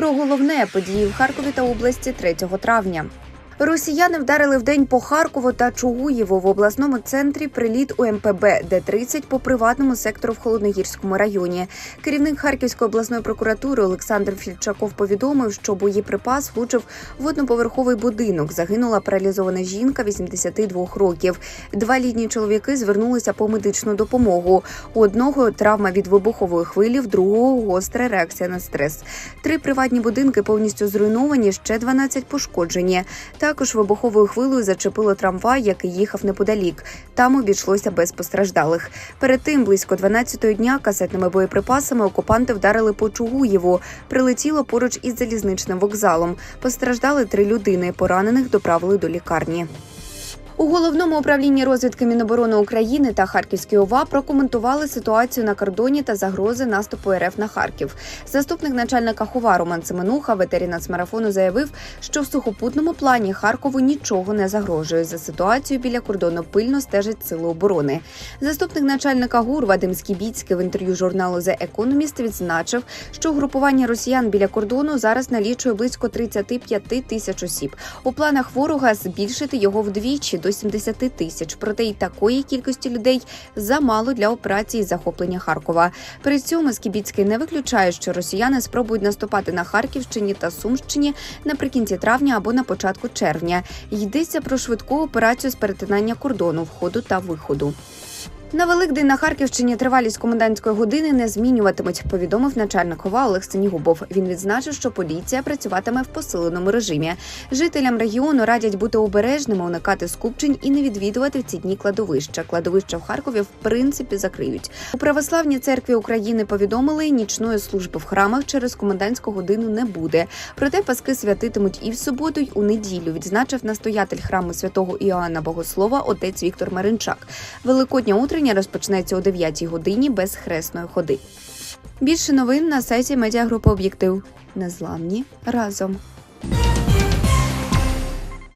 Про головне події в Харкові та області 3 травня. Росіяни вдарили в день по Харкову та Чугуєву в обласному центрі приліт УМПБ Д-30 по приватному сектору в Холодногірському районі. Керівник Харківської обласної прокуратури Олександр Фільчаков повідомив, що боєприпас влучив в одноповерховий будинок. Загинула паралізована жінка 82 років. Два літні чоловіки звернулися по медичну допомогу. У одного травма від вибухової хвилі, в другого гостра реакція на стрес. Три приватні будинки повністю зруйновані, ще 12 пошкоджені. Також вибуховою хвилою зачепило трамвай, який їхав неподалік. Там обійшлося без постраждалих. Перед тим близько 12-ї дня касетними боєприпасами окупанти вдарили по Чугуєву. Прилетіло поруч із залізничним вокзалом. Постраждали три людини. Поранених доправили до лікарні. У головному управлінні розвідки Міноборони України та Харківської ОВА прокоментували ситуацію на кордоні та загрози наступу РФ на Харків. Заступник начальника ХОВА Роман Семенуха ветеринацмарафону заявив, що в сухопутному плані Харкову нічого не загрожує. За ситуацією біля кордону пильно стежать сили оборони. Заступник начальника ГУР Вадим Скібіцький в інтерв'ю журналу The Economist відзначив, що угрупування росіян біля кордону зараз налічує близько 35 тисяч осіб. У планах ворога збільшити його вдвічі до 70 тисяч. Проте й такої кількості людей замало для операції захоплення Харкова. При цьому Скібіцький не виключає, що росіяни спробують наступати на Харківщині та Сумщині наприкінці травня або на початку червня. Йдеться про швидку операцію з перетинання кордону входу та виходу. На Великдень на Харківщині тривалість комендантської години не змінюватимуть, повідомив начальник ОВА Олег Сенігубов. Він відзначив, що поліція працюватиме в посиленому режимі. Жителям регіону радять бути обережними, уникати скупчень і не відвідувати в ці дні кладовища. Кладовища в Харкові в принципі закриють. У православній церкві України повідомили, нічної служби в храмах через комендантську годину не буде. Проте паски святитимуть і в суботу, й у неділю. Відзначив настоятель храму святого Іоанна Богослова отець Віктор Маринчак. Великодня утрення розпочнеться о 9 годині без хресної ходи. Більше новин на сайті медіагрупи Об'єктив. Незламні разом.